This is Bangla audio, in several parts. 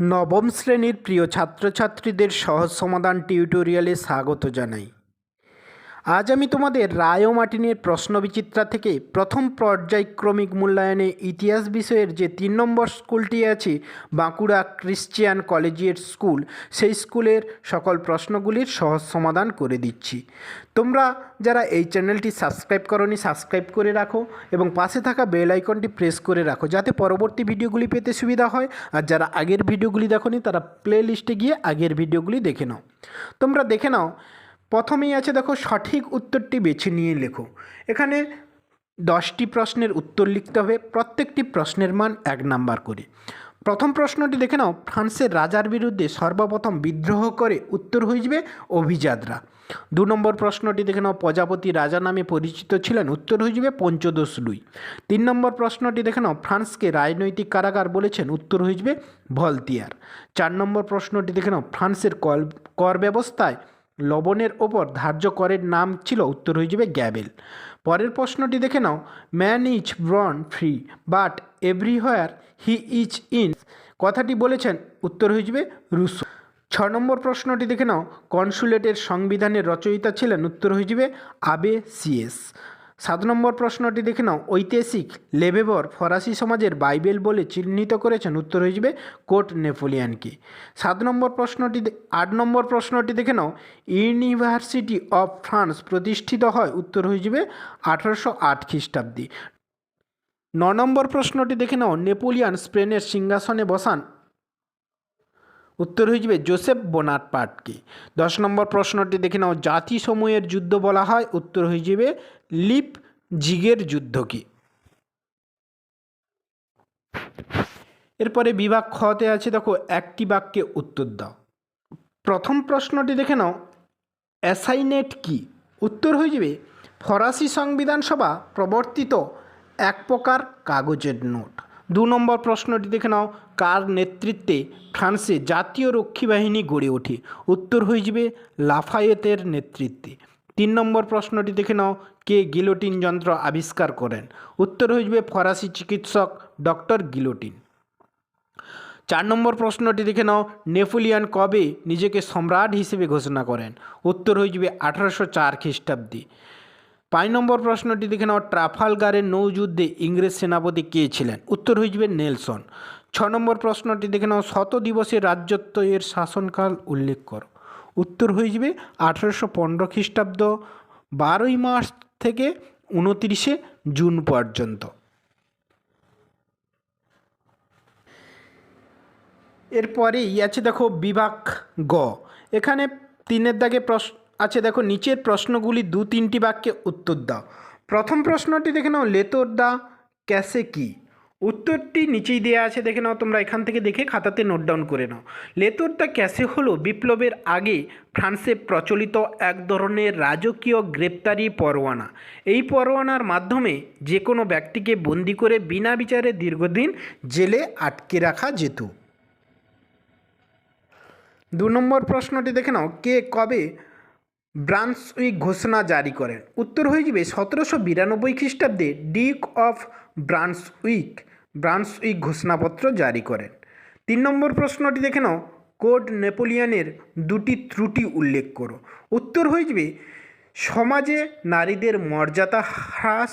নবম শ্রেণির প্রিয় ছাত্রছাত্রীদের সহজ সমাধান টিউটোরিয়ালে স্বাগত জানাই। আজ আমি তোমাদের রায় মার্টিনের প্রশ্নবিচিত্রা থেকে প্রথম পর্যায়ক্রমিক মূল্যায়নে ইতিহাস বিষয়ের যে তিন নম্বর স্কুলটি আছে, বাঁকুড়া ক্রিশ্চিয়ান কলেজিয়েট স্কুল, সেই স্কুলের সকল প্রশ্নগুলির সহজ সমাধান করে দিচ্ছি। তোমরা যারা এই চ্যানেলটি সাবস্ক্রাইব করনি, সাবস্ক্রাইব করে রাখো এবং পাশে থাকা বেল আইকনটি প্রেস করে রাখো যাতে পরবর্তী ভিডিওগুলি পেতে সুবিধা হয়। আর যারা আগের ভিডিওগুলি দেখোনি, তারা প্লে লিস্টে গিয়ে আগের ভিডিওগুলি দেখে নাও। তোমরা দেখে নাও প্রথমেই আছে দেখো সঠিক উত্তরটি বেছে নিয়ে লেখো। এখানে দশটি প্রশ্নের উত্তর লিখতে হবে, প্রত্যেকটি প্রশ্নের মান এক নাম্বার করে। প্রথম প্রশ্নটি দেখে নাও, ফ্রান্সের রাজার বিরুদ্ধে সর্বপ্রথম বিদ্রোহ করে উত্তর যাবে অভিজাতরা। দু নম্বর প্রশ্নটি দেখে নাও, প্রজাপতি রাজা নামে পরিচিত ছিলেন, উত্তর যাবে পঞ্চদশ লুই তিন নম্বর প্রশ্নটি দেখে নাও, ফ্রান্সকে রাজনৈতিক কারাগার বলেছেন, উত্তর যাবে ভলতিয়ার। চার নম্বর প্রশ্নটি দেখে নাও, ফ্রান্সের কর ব্যবস্থায় লবণের ওপর ধার্য করের নাম ছিল উত্তর হয়ে যাবে গ্যাবেল। পরের প্রশ্নটি দেখে নাও। Man is born free, but everywhere he is in. কথাটি বলেছেন উত্তর হয়ে যাবে রুসো ছ নম্বর প্রশ্নটি দেখে নাও। কনসুলেটের সংবিধানের রচয়িতা ছিলেন উত্তর হয়ে যাবে আবে সিএস সাত নম্বর প্রশ্নটি দেখে নাও। ঐতিহাসিক লেভেবর ফরাসি সমাজের বাইবেল বলে চিহ্নিত করেছেন উত্তর যাবে কোর্ট নেপোলিয়ানকে। সাত নম্বর প্রশ্নটি আট নম্বর প্রশ্নটি দেখে নাও। ইউনিভার্সিটি অফ ফ্রান্স প্রতিষ্ঠিত হয় উত্তর যাবে আঠারোশো আট খ্রিস্টাব্দে। ন নম্বর প্রশ্নটি দেখে নাও। নেপোলিয়ান স্পেনের সিংহাসনে বসান উত্তর হয়ে যাবে জোসেফ বোনাপার্টকে। দশ নম্বর প্রশ্নটি দেখে নাও। জাতিসমূহের যুদ্ধ বলা হয় উত্তর হয়ে যাবে লিপ জিগের যুদ্ধকে এরপরে বিভাগ খতে আছে, দেখো, একটি বাক্যে উত্তর দাও। প্রথম প্রশ্নটি দেখে নাও, অ্যাসাইনেট কি? উত্তর হয়ে যাবে, ফরাসি সংবিধান সভা প্রবর্তিত এক প্রকার কাগজের নোট। দু নম্বর প্রশ্নটি দেখে নাও, কার নেতৃত্বে ফ্রান্সে জাতীয় রক্ষী বাহিনী গড়ে ওঠে? উত্তর হয়ে যাবে, লাফায়েতের নেতৃত্বে। তিন নম্বর প্রশ্নটি দেখে নাও কে গিলোটিন যন্ত্র আবিষ্কার করেন? উত্তর যাবে ফরাসি চিকিৎসক ডক্টর গিলোটিন। চার নম্বর প্রশ্নটি দেখে নাও, নেপোলিয়ান কবে নিজেকে সম্রাট হিসেবে ঘোষণা করেন? উত্তর হয়ে যাবে আঠারোশো চার খ্রিস্টাব্দে। পাঁচ নম্বর প্রশ্নটি দেখে নাও, ট্রাফালগারের নৌযুদ্ধে ইংরেজ সেনাপতি কে ছিলেন? উত্তর হয়ে যাবে নেলসন। ছ নম্বর প্রশ্নটি দেখে নাও, শত দিবসের রাজ্যত্ব এর শাসনকাল উল্লেখ করো। উত্তর হয়ে যাবে আঠারোশো পনেরো খ্রিস্টাব্দ। বারোই মার্চ থেকে উনত্রিশে জুন পর্যন্ত। এরপরেই আছে দেখো বিভাগ গ। এখানে তিনের দাগে প্রশ্ন আছে দেখো নিচের প্রশ্নগুলি দু তিনটি বাক্যে উত্তর দাও। প্রথম প্রশ্নটি দেখে নাও, লেতর দা ক্যাসে কি? উত্তরটি নিচেই দেওয়া আছে, দেখে নাও তোমরা, এখান থেকে দেখে খাতাতে নোট ডাউন করে নাও। লেতর দা ক্যাসে হলো বিপ্লবের আগে ফ্রান্সে প্রচলিত এক ধরনের রাজকীয় গ্রেপ্তারি পরোয়ানা। এই পরোয়ানার মাধ্যমে যে কোনো ব্যক্তিকে বন্দি করে বিনা বিচারে দীর্ঘদিন জেলে আটকে রাখা যেত। দু নম্বর প্রশ্নটি দেখে নাও, কে কবে ব্রান্সউইক ঘোষণা জারি করেন? উত্তর হয়ে যাবে সতেরোশো বিরানব্বই খ্রিস্টাব্দে ডিক অফ ব্রান্সউইক। ব্রান্সউইক ঘোষণাপত্র জারি করেন। তিন নম্বর প্রশ্নটি দেখে নাও। কোড নেপোলিয়ানের দুটি ত্রুটি উল্লেখ করো। উত্তর হয়ে সমাজে নারীদের মর্যাদা হ্রাস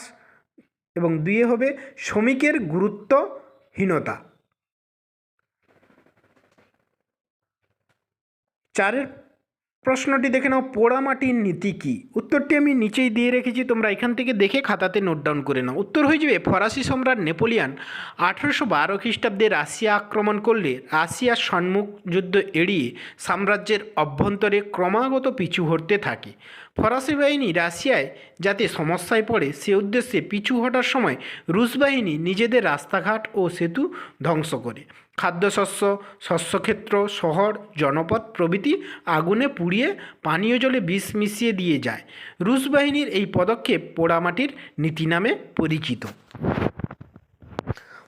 এবং দুয়ে হবে শ্রমিকের গুরুত্বহীনতা। চারের প্রশ্নটি দেখে নাও, পোড়ামাটির নীতি কী? উত্তরটি আমি নিচেই দিয়ে রেখেছি, তোমরা এখান থেকে দেখে খাতাতে নোট ডাউন করে নাও। উত্তর হয়ে যাবে, ফরাসি সম্রাট নেপোলিয়ান আঠেরোশো বারো খ্রিস্টাব্দে রাশিয়া আক্রমণ করলে রাশিয়ার সম্মুখ যুদ্ধ এড়িয়ে সাম্রাজ্যের অভ্যন্তরে ক্রমাগত পিছু হটতে থাকে। ফরাসি বাহিনী রাশিয়ায় যাতে সমস্যায় পড়ে, সে উদ্দেশ্যে পিছু হটার সময় রুশ বাহিনী নিজেদের রাস্তাঘাট ও সেতু ধ্বংস করে। খাদ্যশস্য, শস্যক্ষেত্র, শহর, জনপদ প্রভৃতি আগুনে পুড়িয়ে পানীয় জলে বিষ মিশিয়ে দিয়ে যায়। রুশ বাহিনীর এই পদক্ষেপ পোড়ামাটির নীতি নামে পরিচিত।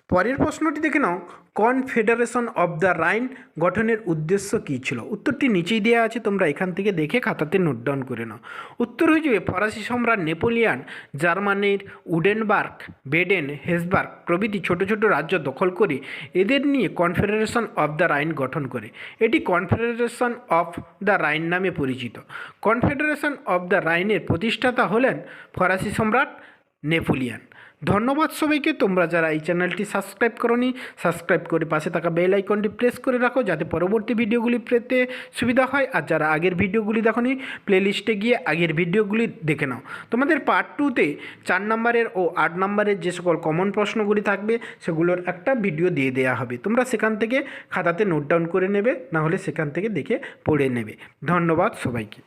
পরের প্রশ্নটি দেখে নাও। কনফেডারেশন অব দ্য রাইন গঠনের উদ্দেশ্য কী ছিল? উত্তরটি নিচেই দেওয়া আছে, তোমরা এখান থেকে দেখে খাতাতে নোট ডাউন করে নাও। উত্তর হয়ে যাবে ফরাসি সম্রাট নেপোলিয়ান, জার্মানির উডেনবার্গ, বেডেন, হেসবার্গ প্রভৃতি ছোট ছোট রাজ্য দখল করে এদের নিয়ে কনফেডারেশন অফ দ্য রাইন গঠন করে। এটি কনফেডারেশন অফ দ্য রাইন নামে পরিচিত। কনফেডারেশন অফ দ্য রাইনের প্রতিষ্ঠাতা হলেন ফরাসি সম্রাট নেপোলিয়ান। ধন্যবাদ সবাইকে। তোমরা যারা এই চ্যানেলটি সাবস্ক্রাইব করনি, সাবস্ক্রাইব করে পাশে থাকা বেল আইকনটি প্রেস করে রাখো যাতে পরবর্তী ভিডিওগুলি পেতে সুবিধা হয়। আর যারা আগের ভিডিওগুলি দেখনি প্লেলিস্টে গিয়ে আগের ভিডিওগুলি দেখে নাও। তোমাদের পার্ট টুতে চার নম্বরের ও আট নম্বরের যে সকল কমন প্রশ্নগুলি থাকবে, সেগুলোর একটা ভিডিও দিয়ে দেওয়া হবে। তোমরা সেখান থেকে খাতাতে নোট ডাউন করে নেবে, না হলে সেখান থেকে দেখে পড়ে নেবে। ধন্যবাদ সবাইকে।